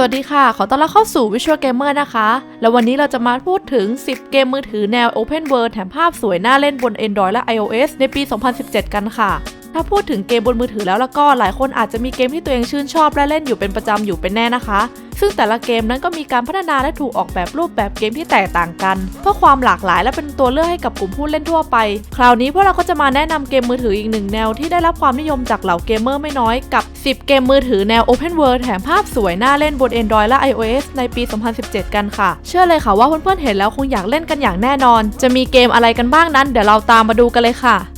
สวัสดีค่ะ ขอต้อนรับเข้าสู่ Visual Gamer นะคะ แล้ววันนี้เราจะมาพูดถึง 10 เกมมือถือแนว Open World แถมภาพสวยน่าเล่นบน Android และ iOS ในปี 2017 กันค่ะ ถ้าพูดถึงเกมบนมือถือแล้วล้วก็หลายคนอาจจะมีเกมที่ตัวเองชื่นชอบและเล่นอยู่เป็นประจำอยู่เป็นแน่นะคะ ซึ่งแต่ละเกมนั้นก็มีการพัฒนาและถูกออกแบบรูปแบบเกมที่แตกต่างกัน เพื่อความหลากหลายและเป็นตัวเลือกให้กับกลุ่มผู้เล่นทั่วไป คราวนี้พวกเราก็จะมาแนะนำเกมมือถืออีกหนึ่งแนวที่ได้รับความนิยมจากเหล่าเกมเมอร์ไม่น้อยกับ 10 เกมมือถือแนว Open World แถมภาพสวยน่าเล่นบน Android และ iOS ในปี 2017 กันค่ะ เชื่อเลยค่ะว่าเพื่อนๆเห็นแล้วคงอยากเล่นกันอย่างแน่นอน จะมีเกมอะไรกันบ้างนั้น เดี๋ยวเราตามมาดูกันเลยค่ะ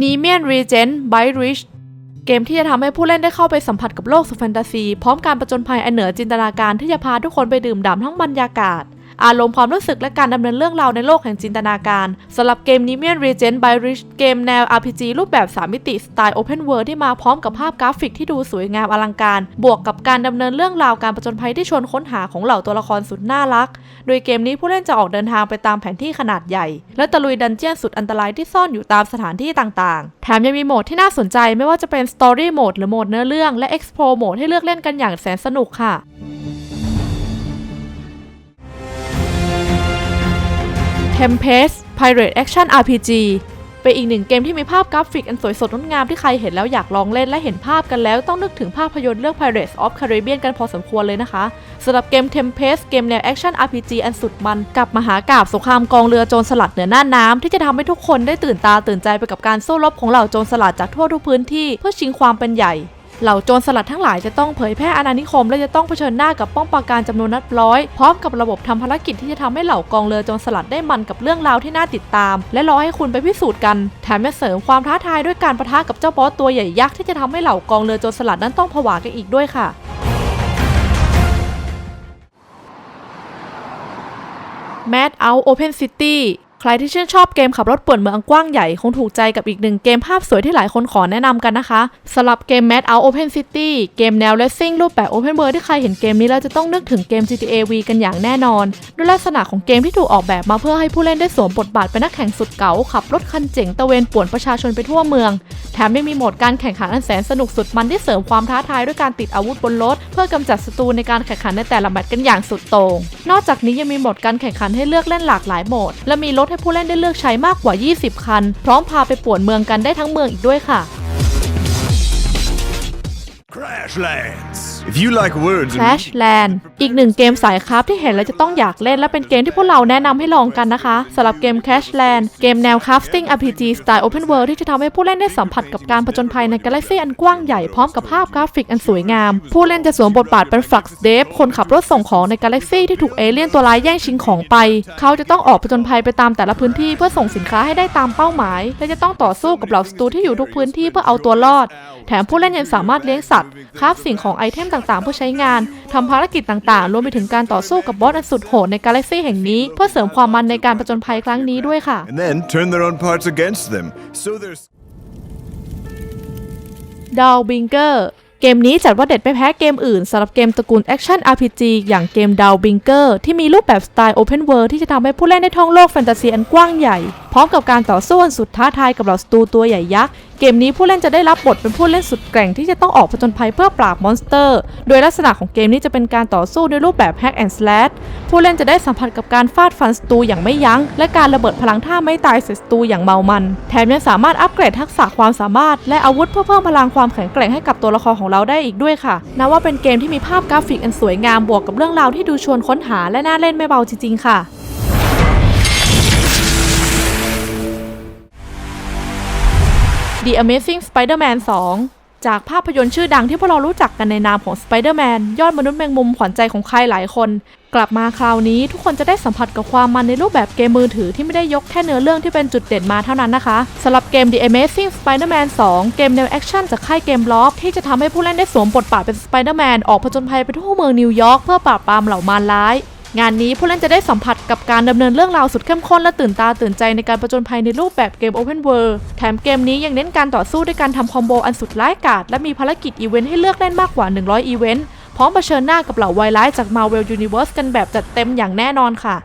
n e m i a n Regent by Rich เกมที่จะทำให้ผู้เล่นได้เข้าไปสัมผัสกับโลกสุดแฟนตาซี พร้อมการประจนภัยอันเหนือจินตนาการที่จะพาทุกคนไปดื่มด่ำทั้งบรรยากาศ อารมณ์ความรู้สึกและการดำเนินเรื่องราวในโลกแห่งจินตนาการสำหรับเกม n e m i a n Regent by Rich เกมแนว RPG รูปแบบ 3 มิติสไตล์ Open World ที่มาพร้อมกับภาพกราฟิกที่ดูสวยงามอลังการ บวกกับการดำเนินเรื่องราวการประจนภัยที่ชวนค้นหาของเหล่าตัวละครสุดน่ารัก โดยเกมนี้ผู้เล่นจะออกเดินทางไปตามแผนที่ขนาดใหญ่ และตะลุยดันเจียนสุดอันตรายที่ซ่อนอยู่ตามสถานที่ต่างๆ แถมยังมีโหมดที่น่าสนใจไม่ว่าจะเป็น Story Mode หรือโหมดเนื้อเรื่องและ Explore Mode ให้เลือกเล่นกันอย่างแสนสนุกค่ะ Tempest Pirate Action RPG เป็นอีกหนึ่งเกมที่มีภาพกราฟิกอันสวยสดงดงามที่ใครเห็นแล้วอยากลองเล่นและเห็นภาพกันแล้วต้องนึกถึงภาพยนตร์เรื่อง Pirates of Caribbean กันพอสมควรเลยนะคะสำหรับเกม Tempest เกมแนว Action RPG อันสุดมันกับมหากาบสงครามกองเรือโจรสลัดเหนือหน้าน้ำที่จะทำให้ทุกคนได้ตื่นตาตื่นใจไปกับการสู้รบของเหล่าโจรสลัดจากทั่วทุกพื้นที่เพื่อชิงความเป็นใหญ่ เหล่าโจรสลัดทั้งหลายจะต้องเผยแพร่อาณานิคม และจะต้องเผชิญหน้ากับป้องปราการจำนวนนับร้อย พร้อมกับระบบทำภารกิจที่จะทำให้เหล่ากองเรือโจรสลัดได้มันกับเรื่องราวที่น่าติดตาม และรอให้คุณไปพิสูจน์กัน แถมยังเสริมความท้าทายด้วยการประทะกับเจ้าบอสตัวใหญ่ยักษ์ที่จะทำให้เหล่ากองเรือโจรสลัดนั้นต้องผวากันอีกด้วยค่ะ Mad Out Open City ใครที่ชื่นชอบเกมขับรถป่วนเมืองกว้างใหญ่ คงถูกใจกับอีกหนึ่งเกมภาพสวยที่หลายคนขอแนะนำกันนะคะสำหรับเกม Mad Out Open City เกมแนว Racing รูปแบบ Open World ที่ใครเห็นเกมนี้แล้วจะต้องนึกถึงเกม GTA V กันอย่างแน่นอนด้วยลักษณะของเกมที่ถูกออกแบบมาเพื่อให้ผู้เล่นได้สวมบทบาทเป็นนักแข่งสุดเก๋าขับรถคันเจ๋งตะเวนป่วนประชาชนไปทั่วเมือง แถมยังมีโหมดการแข่งขันอันแสนสนุกสุดมันที่เสริมความท้าทายด้วยการติดอาวุธบนรถเพื่อกำจัดศัตรูในการแข่งขันในแต่ละแมตช์กันอย่างสุดโต่งนอกจากนี้ยังมีโหมดการแข่งขันให้เลือกเล่นหลากหลายโหมดและมีรถให้ผู้เล่นได้เลือกใช้มากกว่า 20 คัน พร้อมพาไปป่วนเมืองกันได้ทั้งเมืองอีกด้วยค่ะ Crashlands. If you like words, Flash Land อีกหนึ่งเกมสายคราฟที่เห็นแล้วจะต้องอยากเล่นและเป็นเกมที่พวกเราแนะนำให้ลองกันนะคะสำหรับเกม Clash Land เกมแนว crafting RPG สไตล์ Open World ที่จะทำให้ผู้เล่นได้สัมผัสกับการผจญภัยในกาแล็กซี่อันกว้างใหญ่พร้อมกับภาพกราฟิกอันสวยงาม ผู้เล่นจะสวมบทบาทเป็น Flux Dev คนขับรถส่งของในกาแล็กซี่ที่ถูกเอเลี่ยนตัวร้ายแย่งชิงของไป เขาจะต้องออกผจญภัยไปตามแต่ละพื้นที่เพื่อส่งสินค้าให้ได้ตามเป้าหมาย และจะต้องต่อสู้กับเหล่าศัตรูที่อยู่ทุกพื้นที่เพื่อเอาตัวรอดแถมผู้เล่นยังสามารถเลี้ยงสัตว์คราฟสิ่งของไอเทมต่างๆ เพื่อใช้งานทำภารกิจต่างๆ รวมไปถึงการต่อสู้กับบอสอันสุดโหดในกาแล็กซี่แห่งนี้ เพื่อเสริมความมันในการผจญภัยครั้งนี้ด้วยค่ะ and then turn their own parts against them. So there's ดาวบิงเกอร์เกมนี้จัดว่าเด็ดไม่แพ้เกมอื่นสำหรับเกมตระกูลแอคชั่น RPG อย่างเกมดาวบิงเกอร์ที่มีรูปแบบสไตล์ Open World ที่จะทำให้ผู้เล่นได้ท่องโลกแฟนตาซีอันกว้างใหญ่ พร้อมกับการต่อสู้อันสุดท้าทายกับเหล่าศัตรูตัวใหญ่ยักษ์ เกมนี้ผู้เล่นจะได้รับบทเป็นผู้เล่นสุดแกร่งที่จะต้องออกผจญภัยเพื่อปราบมอนสเตอร์ โดยลักษณะของเกมนี้จะเป็นการต่อสู้ในรูปแบบ Hack and Slash ผู้เล่นจะได้สัมผัสกับการฟาดฟันศัตรูอย่างไม่ยัง้ง และการระเบิดพลังท่าไม่ตายใส่ศัตรูอย่างเมามัน แถมยังสามารถอัปเกรดทักษะความสามารถ และอาวุธเพื่อเพิ่มพลังความแข็งแกร่งให้กับตัวละครของเราได้อีกด้วยค่ะนับว่าเป็นเกมที่มีภาพกราฟิกอันสวยงามบวกกับเรื่องราวที่ดูชวนค้นหาและน่าเล่นไม่เบาจริงๆค่ะ The Amazing Spider-Man 2 จากภาพยนตร์ชื่อดังที่พวกเรารู้จักกันในนามของ Spider-Man ยอดมนุษย์แมงมุมขวัญใจของใครหลายคน กลับมาคราวนี้ทุกคนจะได้สัมผัสกับความมันในรูปแบบเกมมือถือที่ไม่ได้ยกแค่เนื้อเรื่องที่เป็นจุดเด่นมาเท่านั้นนะคะสำหรับเกม The Amazing Spider-Man 2 เกมแนวแอคชั่นจากค่ายเกมล็อกที่จะทำให้ผู้เล่นได้สวมบทบาทเป็น Spider-Man ออกผจญภัยไปทั่วเมืองนิวยอร์กเพื่อปราบปรามเหล่ามารร้าย งานนี้ผู้เล่นจะได้สัมผัสกับการดำเนินเรื่องราวสุดเข้มข้นและตื่นตาตื่นใจในการประจนภัยในรูปแบบเกม Open World แถมเกมนี้ยังเน้นการต่อสู้ด้วยการทำคอมโบอันสุดร้ายกาจและมีภารกิจอีเวนต์ให้เลือกเล่นมากกว่า 100 อีเวนต์พร้อมเผชิญหน้ากับเหล่าไวร้ายจาก Marvel Universe กันแบบจัดเต็มอย่างแน่นอนค่ะ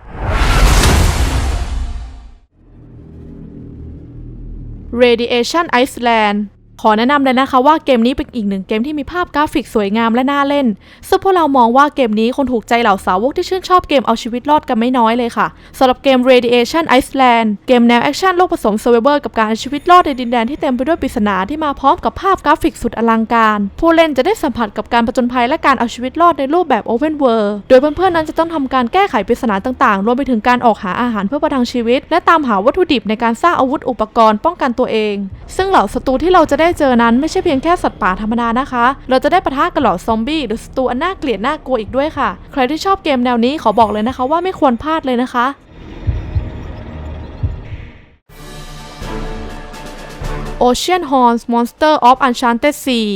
Radiation Iceland ขอแนะนำเลยนะคะว่าเกมนี้เป็นอีกหนึ่งเกมที่มีภาพกราฟิกสวยงามและน่าเล่น ซึ่งพวกเรามองว่าเกมนี้คงถูกใจเหล่าสาวกที่ชื่นชอบเกมเอาชีวิตรอดกันไม่น้อยเลยค่ะสำหรับเกม Radiation Iceland เกมแนวแอคชั่นโลกผสม Survivor กับการเอาชีวิตรอดในดินแดนที่เต็มไปด้วยปริศนาที่มาพร้อมกับภาพกราฟิกสุดอลังการ ผู้เล่นจะได้สัมผัสกับการผจญภัยและการเอาชีวิตรอดในรูปแบบ Open World โดยเพื่อนๆนั้นจะต้องทำการแก้ไขปริศนาต่างๆ รวมไปถึงการออกหาอาหารเพื่อประทังชีวิต และตามหาวัตถุดิบในการสร้างอาวุธอุปกรณ์ป้องกันตัวเอง ซึ่งเหล่าศัตรูที่เราจะได้เจอนั้นไม่ใช่เพียงแค่สัตว์ป่าธรรมดานะคะ เราจะได้ปะทะกับเหล่าซอมบี้หรือศัตรูอันน่าเกลียดน่ากลัวอีกด้วยค่ะ ใครที่ชอบเกมแนวนี้ขอบอกเลยนะคะว่าไม่ควรพลาดเลยนะคะ Ocean Horns Monster of Enchanted Sea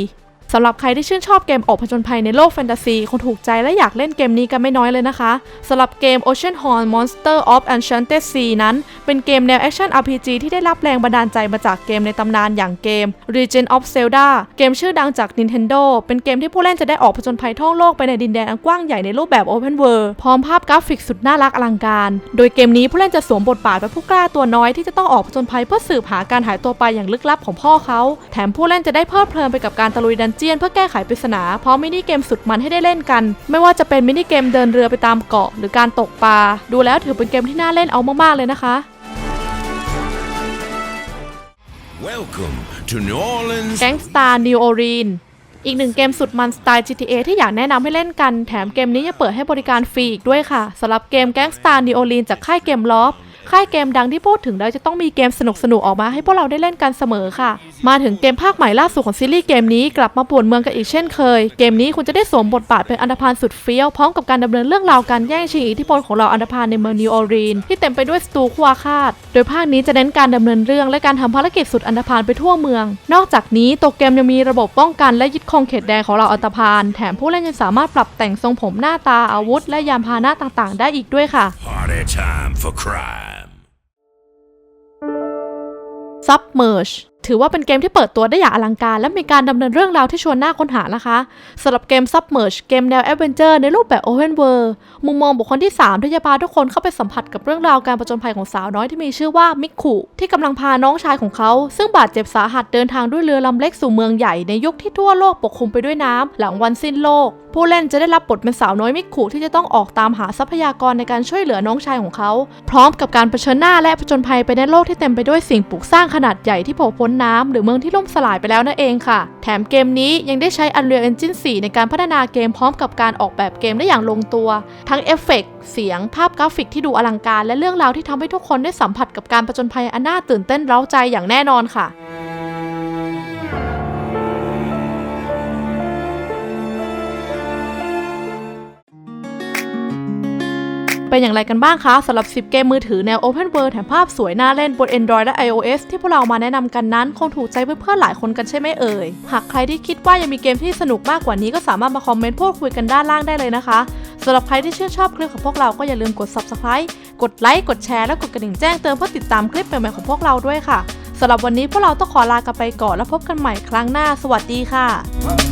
สำหรับใครที่ชื่นชอบเกมออกผจญภัยในโลกแฟนตาซี คงถูกใจและอยากเล่นเกมนี้กันไม่น้อยเลยนะคะ สำหรับเกม Ocean Horn Monster of Enchanted Sea นั้น เป็นเกมแนวแอคชั่น RPG ที่ได้รับแรงบันดาลใจมาจากเกมในตำนานอย่างเกม Legend of Zelda เกมชื่อดังจาก Nintendo เป็นเกมที่ผู้เล่นจะได้ออกผจญภัยท่องโลกไปในดินแดนอันกว้างใหญ่ในรูปแบบ Open World พร้อมภาพกราฟิกสุดน่ารักอลังการ โดยเกมนี้ผู้เล่นจะสวมบทบาทเป็นผู้กล้าตัวน้อยที่จะต้องออกผจญภัยเพื่อสืบหาการหายตัวไปอย่างลึกลับของพ่อเขา แถมผู้เล่นจะได้เพลิดเพลินไปกับการตะลุยดันเจียนเพื่อแก้ไขปริศนาพร้อมมินิเกมสุดมันให้ได้เล่นกัน ไม่ว่าจะเป็นมินิเกมเดินเรือไปตามเกาะหรือการตกปลา ดูแล้วถือเป็นเกมที่น่าเล่นเอามากๆเลยนะคะ Welcome to New Orleans. Gangstar New Orleans อีกหนึ่งเกมสุดมันสไตล์ GTA ที่อยากแนะนำให้เล่นกัน แถมเกมนี้ยังเปิดให้บริการฟรีอีกด้วยค่ะสำหรับเกม Gangstar New Orleans จากค่ายเกมลอฟ ค่ายเกมดังที่พูดถึงแล้วจะต้องมีเกมสนุกๆออกมาให้พวกเราได้เล่นกันเสมอค่ะ มาถึงเกมภาคใหม่ล่าสุดของซีรีส์เกมนี้กลับมาป่วนเมืองกันอีกเช่นเคย เกมนี้คุณจะได้สวมบทบาทเป็นอันธพาลสุดเฟี้ยวพร้อมกับการดำเนินเรื่องราวการแย่งชิงอิทธิพลของเราอันธพาลในเมืองนิวออรีนที่เต็มไปด้วยสตูคู่อาฆาตโดยภาคนี้จะเน้นการดำเนินเรื่องและการทำภารกิจสุดอันธพาลไปทั่วเมือง นอกจากนี้ตัวเกมยังมีระบบป้องกันและยึดครองเขตแดนของเราอันธพาลแถมผู้เล่นยังสามารถปรับแต่งทรงผมหน้าตาอาวุธ และยานพาหนะต่างๆ ได้อีกด้วยค่ะ Party time for crime. Submerge ถือว่าเป็นเกมที่เปิดตัวได้อย่างอลังการ และมีการดำเนินเรื่องราวที่ชวนน่าค้นหานะคะสำหรับเกม Submerge เกมแนว Adventure ในรูปแบบ Open World มุมมองบุคคลที่ 3 ที่จะพาทุกคนเข้าไปสัมผัสกับเรื่องราวการประจนภัยของสาวน้อยที่มีชื่อว่ามิคุที่กำลังพาน้องชายของเขา ซึ่งบาดเจ็บสาหัสเดินทางด้วยเรือลำเล็กสู่เมืองใหญ่ในยุคที่ทั่วโลกปกคลุมไปด้วยน้ำหลังวันสิ้นโลก ผู้เล่นจะได้รับบทเป็นสาวน้อยมิคุที่จะต้องออกตามหาทรัพยากรในการช่วยเหลือน้องชายของเขา พร้อมกับการเผชิญหน้าและผจญภัยไปในโลกที่เต็มไปด้วยสิ่งปลูกสร้างขนาดใหญ่ที่โผล่พ้นน้ำหรือเมืองที่ล่มสลายไปแล้วนั่นเองค่ะ แถมเกมนี้ยังได้ใช้ Unreal Engine 4 ในการพัฒนาเกมพร้อมกับการออกแบบเกมได้อย่างลงตัว ทั้งเอฟเฟกต์เสียง ภาพกราฟิกที่ดูอลังการ และเรื่องราวที่ทำให้ทุกคนได้สัมผัสกับการผจญภัยอันน่าตื่นเต้นเร้าใจอย่างแน่นอนค่ะ เป็นอย่างไรกันบ้างคะสำหรับ 10 เกมมือถือแนว Open World แถมภาพสวยน่าเล่นบน Android และ iOS ที่พวกเรามาแนะนำกันนั้น คงถูกใจเพื่อนๆหลายคนกันใช่ไหมเอ่ย หากใครที่คิดว่ายังมีเกมที่สนุกมากกว่านี้ก็สามารถมาคอมเมนต์พูดคุยกันด้านล่างได้เลยนะคะสำหรับใครที่ชื่นชอบคลิปของพวกเราก็อย่าลืมกด Subscribe กดไลค์กดแชร์และกดกระดิ่งแจ้งเตือนเพื่อติดตามคลิปใหม่ๆของพวกเราด้วยค่ะสำหรับวันนี้พวกเราต้องขอลากันไปก่อนแล้วพบกันใหม่ครั้งหน้า สวัสดีค่ะ